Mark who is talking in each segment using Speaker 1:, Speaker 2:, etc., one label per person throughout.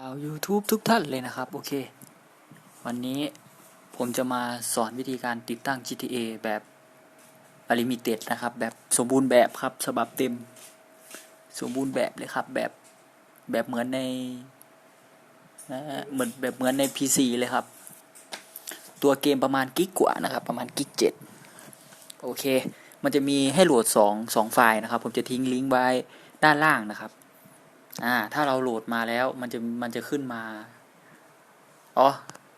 Speaker 1: ชาว YouTube ทุกท่านเลยนะครับ โอเค วันนี้ผมจะมาสอนวิธีการติดตั้ง GTA แบบ Unlimited นะครับ แบบสมบูรณ์แบบครับฉบับเต็ม สมบูรณ์แบบเลยครับ แบบแบบเหมือนในนะเหมือนแบบเหมือนใน PC เลยครับ ตัวเกมประมาณกิกกว่านะครับ ประมาณกิกเจ็ดโอเค มันจะมีให้โหลดสองสองไฟล์นะครับ ผมจะทิ้งลิงก์ไว้ด้านล่างนะครับ อ่า ถ้าเราโหลดมาแล้วมันจะมันจะขึ้นมา อ๋อ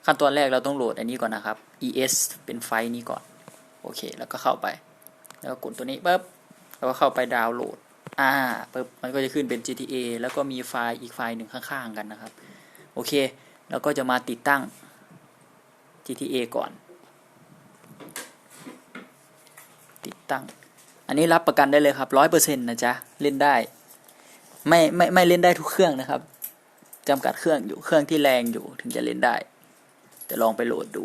Speaker 1: ขั้นตอนแรกเราต้องโหลดอันนี้ก่อนนะครับ es เป็นไฟล์นี้ก่อน โอเค แล้วก็เข้าไป แล้วก็กดตัวนี้ปุ๊บ แล้วก็เข้าไปดาวน์โหลด อ่าปุ๊บ มันก็จะขึ้นเป็น GTA แล้วก็มีไฟล์อีกไฟล์หนึ่งข้างๆกันนะครับ โอเค แล้วก็จะมาติดตั้ง GTA ก่อน ติดตั้ง อันนี้รับประกันได้เลยครับร้อยเปอร์เซ็นต์นะจ๊ะ เล่นได้ ไม่ไม่ไม่เล่นได้ทุกเครื่องนะครับจำกัดเครื่องอยู่เครื่องที่แรงอยู่ถึงจะเล่นได้ แต่ลองไปโหลดดู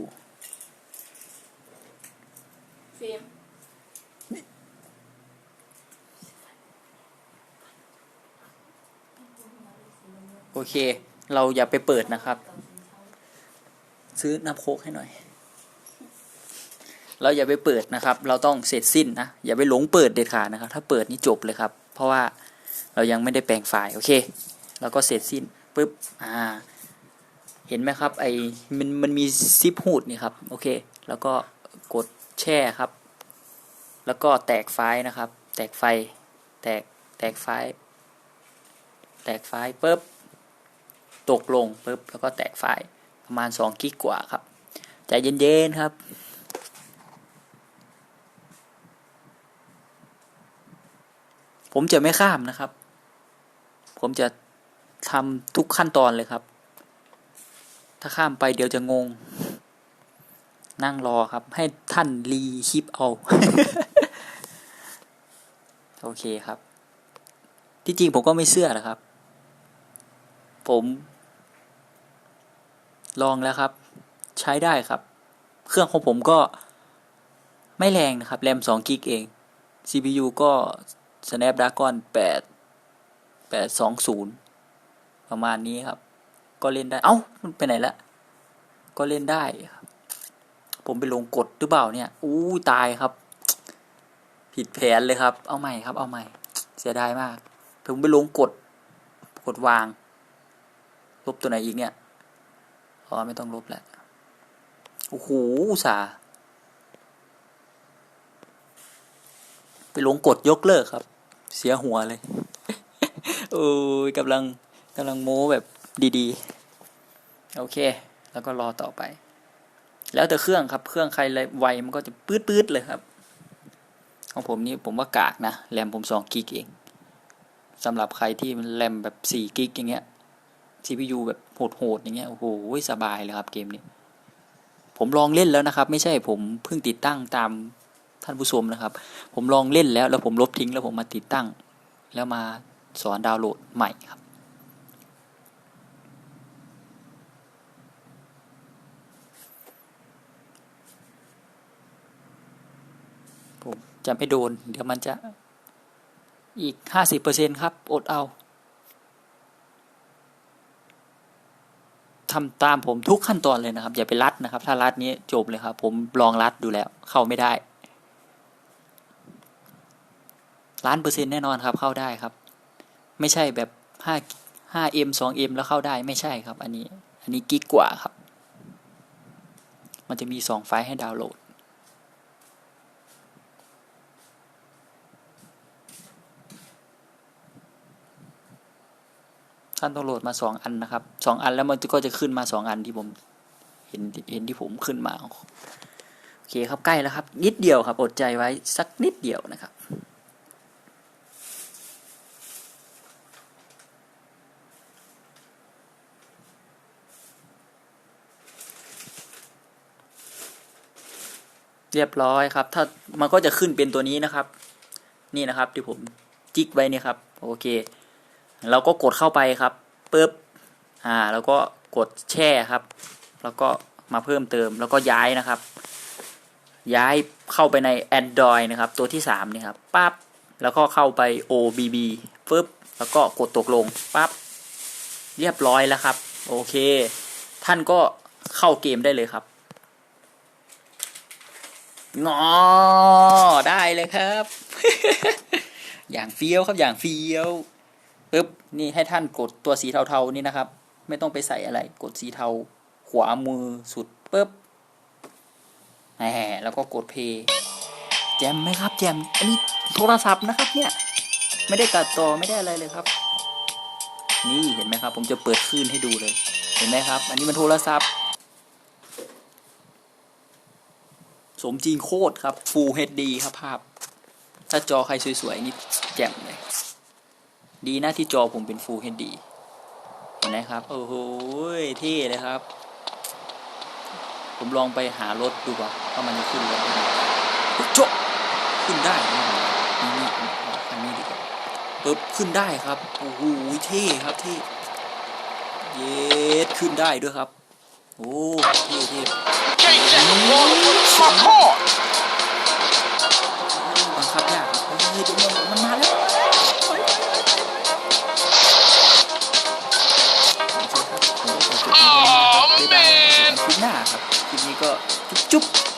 Speaker 2: ฟิล์ม
Speaker 1: โอเค เราอย่าไปเปิดนะครับ ซื้อน้ำโคกให้หน่อย เราอย่าไปเปิดนะครับ เราต้องเสร็จสิ้นนะ อย่าไปหลงเปิดเด็ดขาดนะครับ ถ้าเปิดนี่จบเลยครับ เพราะว่า เรายังไม่ได้แปลงไฟล์โอเคแล้วก็เสร็จสิ้นปุ๊บอ่าเห็นไหมครับไอมันมันมีซิปหูดนี่ครับโอเค แล้วก็กดแช่ครับ แล้วก็แตกไฟล์นะครับ แตกไฟแตกแตกไฟล์แตกไฟล์ปุ๊บตกลงปุ๊บแล้วก็แตกไฟล์ประมาณ2กิกกว่าครับใจเย็นๆครับผมจะไม่ข้ามนะครับ ผมจะทำทุกขั้นตอนเลยครับ ถ้าข้ามไปเดี๋ยวจะงง นั่งรอครับ ให้ท่านรีคลิปเอา โอเคครับ ที่จริงผมก็ไม่เชื่อนะครับ ผม ลองแล้วครับ ใช้ได้ครับ เครื่องของผมก็ไม่แรงนะครับ แรม 2 กิกเอง CPU ก็ Snapdragon 8 820ประมาณนี้ครับ ก็เล่นได้ เอ้า มันไปไหนละ ก็เล่นได้ครับ ผมไปลงกดหรือเปล่าเนี่ย อู้ตายครับ ผิดแผนเลยครับ เอาใหม่ครับ เอาใหม่ เสียดายมาก ผมไปลงกด กดวาง ลบตัวไหนอีกเนี่ยอ๋อไม่ต้องลบแหละโอ้โหสาไปลงกดยกเลิกครับ เสียหัวเลย โอ้ยกำลังกำลังโม้แบบดีๆ โอเค แล้วก็รอต่อไป แล้วแต่เครื่องครับ เครื่องใครไวมันก็จะปื๊ดๆเลยครับ ของผมนี่ผมว่ากากนะ แรมผมสองกิกเองสำหรับใครที่มันแรมแบบสี่กิกอย่างเงี้ย CPU แบบโหดๆอย่างเงี้ย โอ้โหสบายเลยครับเกมนี้ผมลองเล่นแล้วนะครับ ไม่ใช่ผมเพิ่งติดตั้งตามท่านผู้ชมนะครับ ผมลองเล่นแล้วแล้วผมลบทิ้งแล้วผมมาติดตั้ง แล้วมา สอนดาวน์โหลดใหม่ครับ ผมจะไม่โดน เดี๋ยวมันจะอีกห้าสิบเปอร์เซ็นครับ อดเอาทำตามผมทุกขั้นตอนเลยนะครับ อย่าไปรัดนะครับ ถ้ารัดนี้จบเลยครับ ผมลองรัดดูแล้ว เข้าไม่ได้ล้านเปอร์เซ็นต์แน่นอนครับ เข้าได้ครับ ไม่ใช่แบบห้าห้าเอ็มสองเอ็มแล้วเข้าได้ไม่ใช่ครับ อันนี้ อันนี้กิกกว่าครับ มันจะมีสองไฟล์ให้ดาวน์โหลด ท่านต้องโหลดมาสองอันนะครับสองอันแล้วมันก็จะขึ้นมาสองอันที่ผมเห็นเห็นที่ผมขึ้นมา โอเคครับใกล้แล้วครับ นิดเดียวครับ อดใจไว้สักนิดเดียวนะครับ เรียบร้อยครับ ถ้ามันก็จะขึ้นเป็นตัวนี้นะครับ นี่นะครับที่ผมจิกไว้นี่ครับ โอเค เราก็กดเข้าไปครับปุ๊บอ่า แล้วก็กดแช่ครับ แล้วก็มาเพิ่มเติม แล้วก็ย้ายนะครับ ย้ายเข้าไปใน Android นะครับ ตัวที่สามนี่ครับปั๊บแล้วก็เข้าไป OBB ปึ๊บแล้วก็กดตกลงปั๊บเรียบร้อยแล้วครับ โอเค ท่านก็เข้าเกมได้เลยครับ งอได้เลยครับ อย่างเฟี้ยวครับอย่างเฟี้ยวปึ๊บนี่ให้ท่านกดตัวสีเทาๆนี่นะครับ ไม่ต้องไปใส่อะไร กดสีเทา ขวามือสุดปึ๊บแหมแล้วก็กดเพย์แจมไหมครับแจมอันนี้โทรศัพท์นะครับเนี่ย ไม่ได้ตัดต่อไม่ได้อะไรเลยครับ นี่เห็นไหมครับ ผมจะเปิดคลื่นให้ดูเลย เห็นไหมครับ อันนี้มันโทรศัพท์ สมจริงโคตรครับ Full HD ครับภาพ ถ้าจอใครสวยๆนี่แจ่มเลย ดีนะที่จอผมเป็น Full HD เห็นไหมครับ โอ้โหเท่เลยครับ ผมลองไปหารถดูว่าว่ามันจะขึ้นรถได้ไหมโจะขึ้นได้นะนี่นี่อันนี้ดีกว่าปึ๊บขึ้นได้ครับ โอ้โหเท่ครับเท่เย็ดขึ้นได้ด้วยครับ โอ้เท่เท่
Speaker 2: Can't take a water for the my car.
Speaker 1: บังคับยากครับเฮ้ยเดี๋ยวมันมันมาแล้วโอเคครับผมก็ขอจบเพียงเท่านี้นะครับบ๊ายบายเจอกันคลิปหน้าครับคลิปนี้ก็จุ๊บจุ๊บ